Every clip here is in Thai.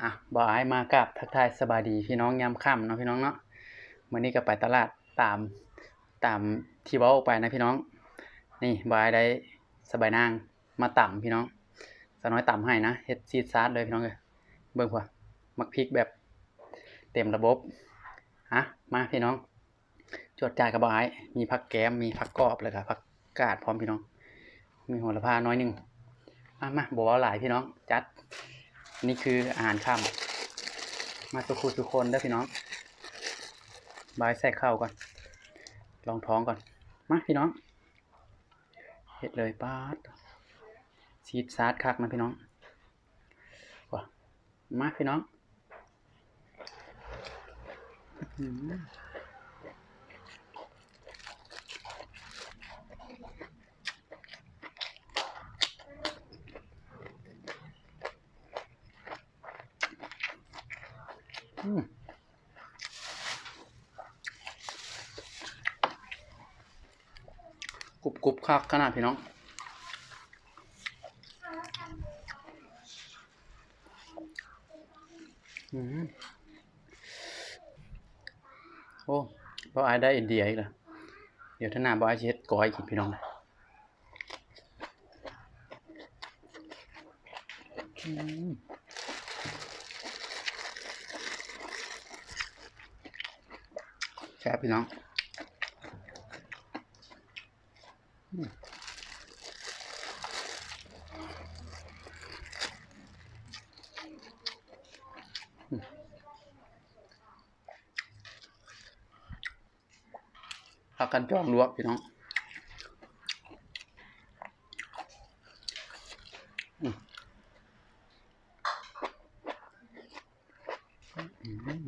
อะบอไอายมากับทักทายสบายดีพี่น้องยามค่ำเนาะพี่น้องเนาะมื้อนี้ก็ไปตลาดตามตามที่เว้าไปนะพี่น้อง นี่บอไอายได้สบายนางมาต่ำพี่น้องสน้อยต่ำให้นะเฮ็ดซีดซาร์ดเลยพี่น้องเอ้ยเบิ่งว่ามักพริกแบบเต็มระบบฮะมาพี่น้อง จวดจ่ายกับบอไอาย มีผักแก้มมีผักกรอบแล้วก็ผัก กาดพร้อมพี่น้อง มีโหระพาน้อยหนึ่งมามาบ่เว้าหลายพี่น้อง จัด นี่คืออาหารค่ำมาสุขุทุกคนเด้อพี่น้องบายใส่ข้าวก่อน ลองท้องก่อน มาพี่น้อง เห็ดเลยป้าดซีดซาดคักนะพี่น้องว้ามาพี่น้องอื้อหืออืม กรุบคักขนาดพี่น้องอืมโอ้บอไอายได้อินเดียอีกแล้วเดี๋ยวถ้าหน้าบอไอายเฮ็ดก้อยกินพี่น้องนะแซ่บพี่น้อง พักกันจองลวกพี่น้องอืมอืม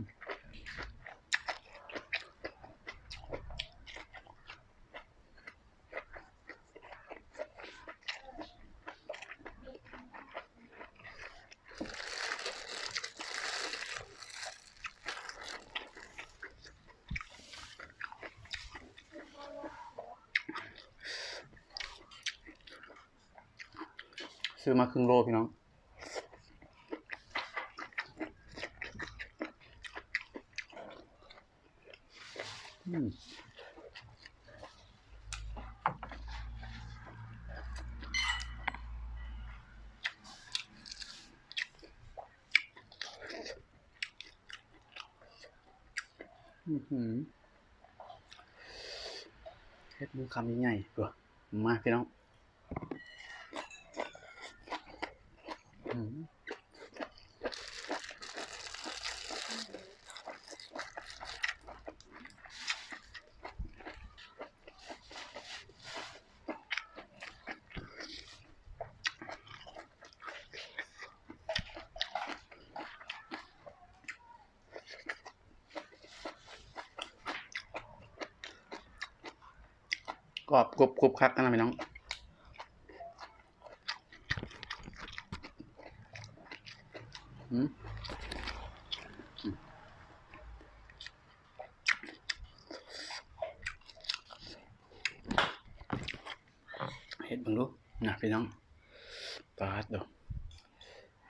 ซื้อมาครึ่งโลพี่น้องอืมอื้อหือเฮ็ดมือคำใหญ่ๆตัวมาพี่น้องอืม กรอบกรุบกรุบคักกันนะพี่น้อง อืมอืม เห็ดบังลูกนะพี่น้องปาดดู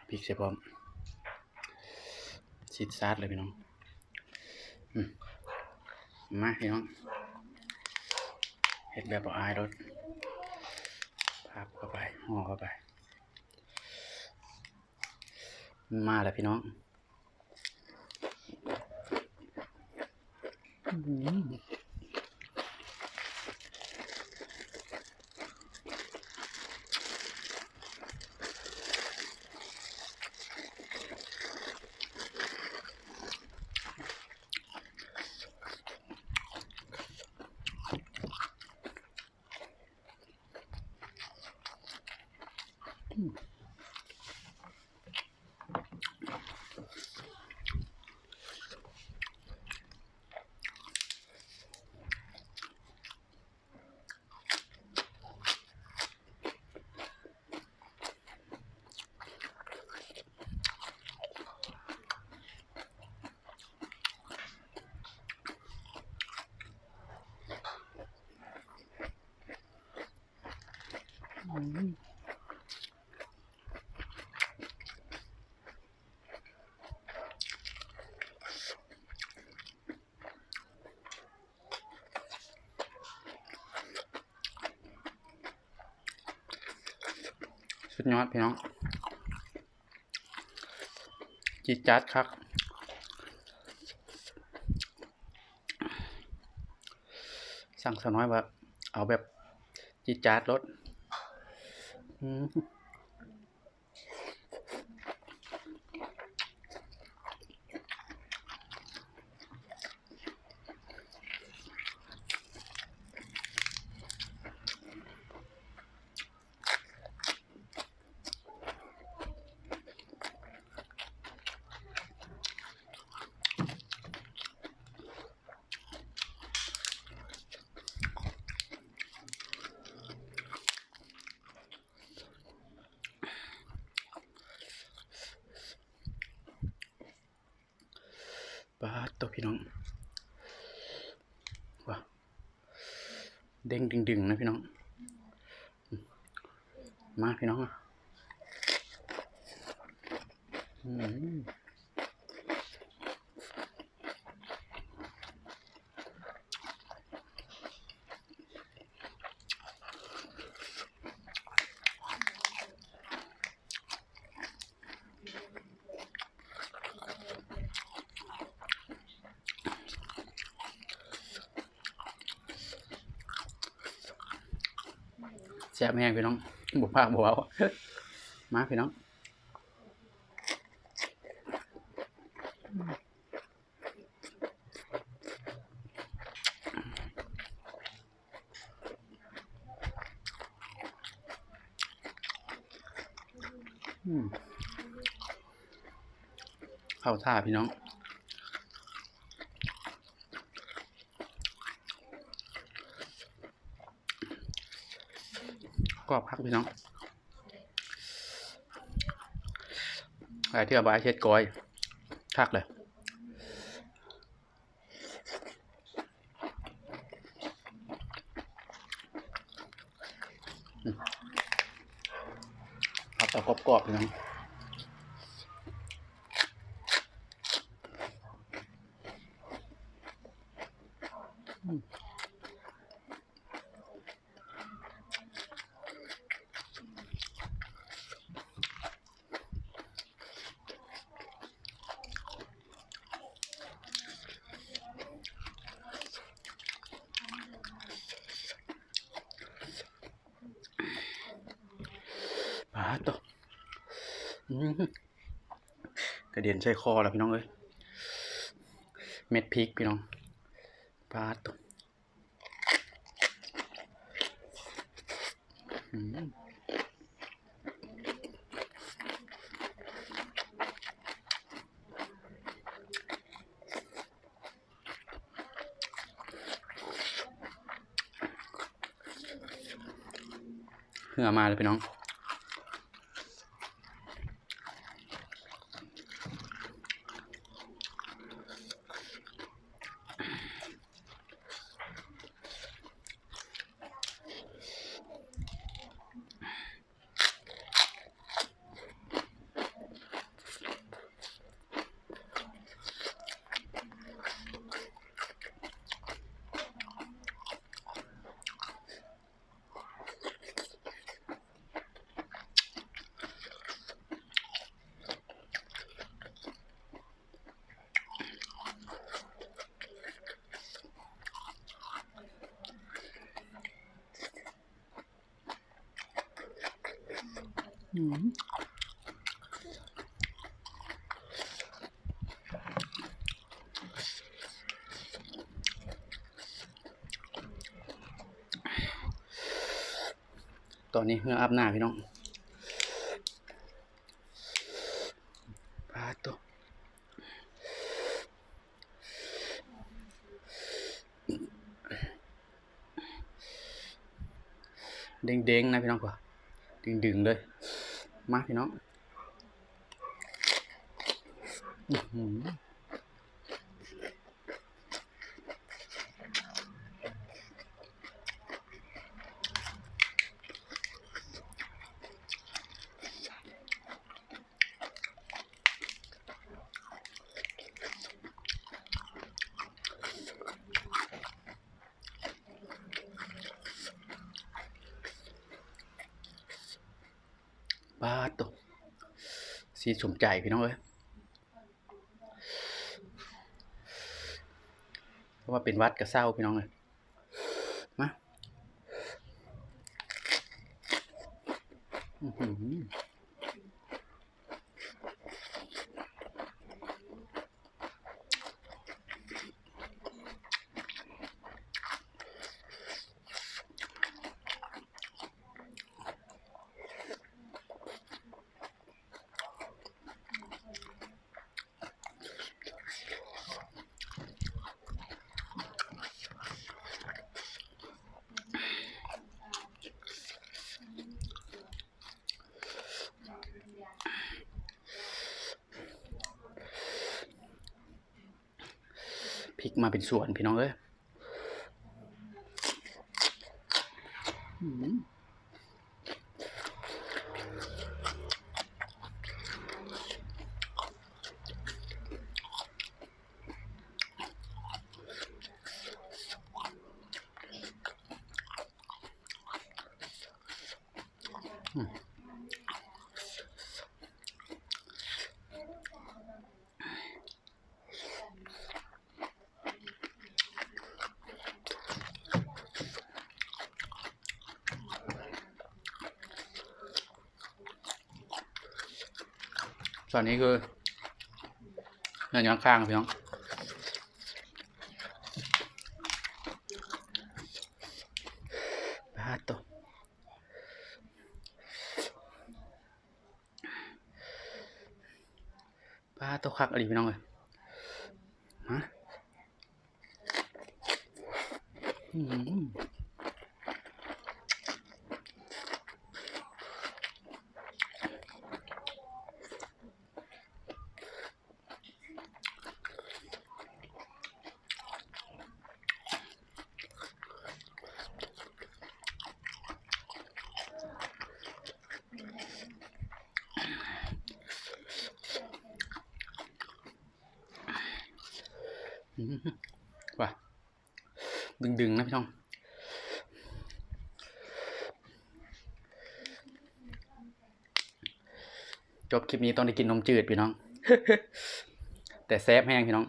พริกเสียพร้อมชิดซาดเลยพี่น้องมาพี่น้องเห็ดแบบบ่อายรถพับเข้าไปห่อเข้าไป มาแล้วพี่น้องอืม สุดยอดพี่น้อง จิตจัดครับสั่งสน้อยว่าเอาแบบจิตจัดรถ อื พี่น้องว้าเด้งดึงๆนะพี่น้อง มาพี่น้องอืม แซ่บแห้งพี่น้องบุพากบัวมาพี่น้องเข้าท่าพี่น้อง กรอบพักพี่น้องอะไรที่เอาบายเช็ดก้อยคักเลยเอาแต่กรอบๆพี่น้อง ตัวอืมกระเด็นใส่คอแล้วพี่น้องเอ้ยเม็ดพริกพี่น้องปาดตัวอืมเหื่อมาเลยพี่น้อง ตอนนี้เหงืออาบหน้าพี่น้องปาตัวเด้งๆนะพี่น้องกว่าดึงๆเลย มาพี่น้อง สีสมใจพี่น้องเอ้ยเพราะว่าเป็นวัดกับเศร้าพี่น้องเลยมา ริกมาเป็นส่วนพี่น้องเอ้ยอื้อ อนนี้คือเนื้อย่างข้างพี่น้องปาตกปาตคักอะไรพี่น้องเลย ว่ะดึงดึงๆนะพี่น้องจบคลิปนี้ต้องได้กินนมจืดพี่น้อง แต่แซฟแห้งพี่น้อง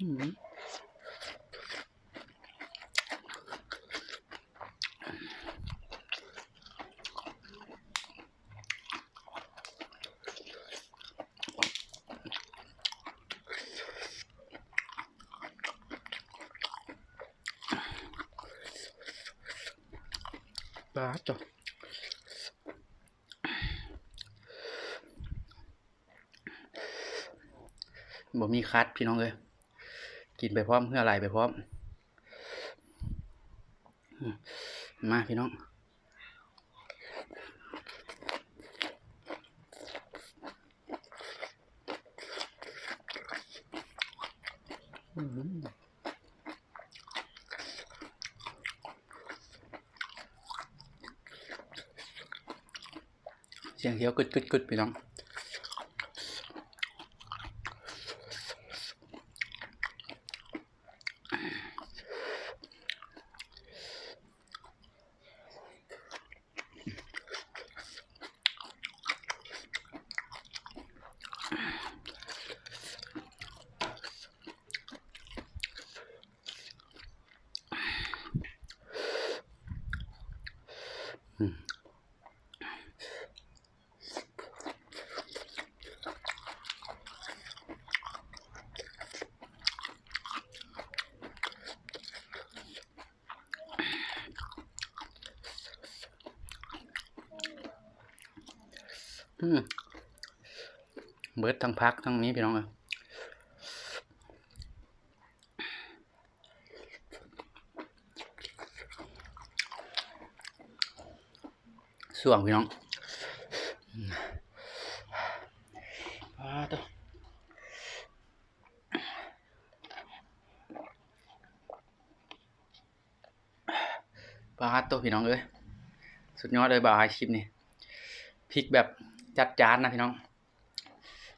อืม จ้ะบ่มีคัดพี่น้องเลยกินไปพร้อมเพื่ออะไรไปพร้อมมมาพี่น้องอืมเสียงเขียวกึดกึดกึดไปน้อง เบิดทั้งพักทั้งนี้พี่น้องเลยส่วงพี่น้องอืมอ่าตัวปลาตัวพี่น้องเอ้ย สุดยอดเลยบ่ายคลิปนี้พริกแบบ จัดจานนะพี่น้อง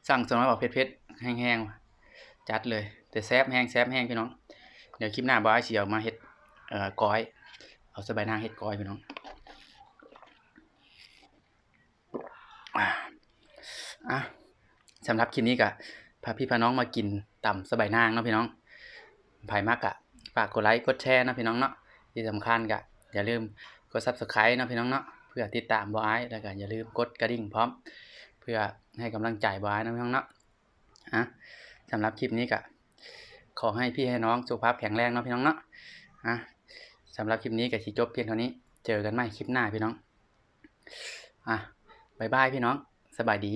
สั่งสำหรับเผ็ดๆแห้งๆจัดเลย แต่แซบแห้งแซบแห้งพี่น้อง เดี๋ยวคลิปหน้าบายเสียวมาเฮ็ดเอ่อก้อย เอาสบายนางเฮ็ดก้อยพี่น้องอะสำหรับคลิปนี้ก็พาพี่พาน้องมากินตำสบายนางเนาะพี่น้องไผมากอะฝากกดไลค์กดแชร์นะพี่น้องเนาะที่สำคัญก็อย่าลืมกด Subscribe นะพี่น้องเนาะ พื่อติดตามบอายแล้วก็อย่าลืมกดกระดิ่งพร้อม เพื่อให้กำลังใจบอายเนาะพี่น้องเนาะอะสำหรับคลิปนี้ก็ขอให้พี่ให้น้องสุขภาพแข็งแรงเนาะพี่น้องเนาะอะสำหรับคลิปนี้ก็สิจบเพียงเท่านี้ เจอกันใหม่คลิปหน้าพี่น้องอะบายบายพี่น้อง สบายดี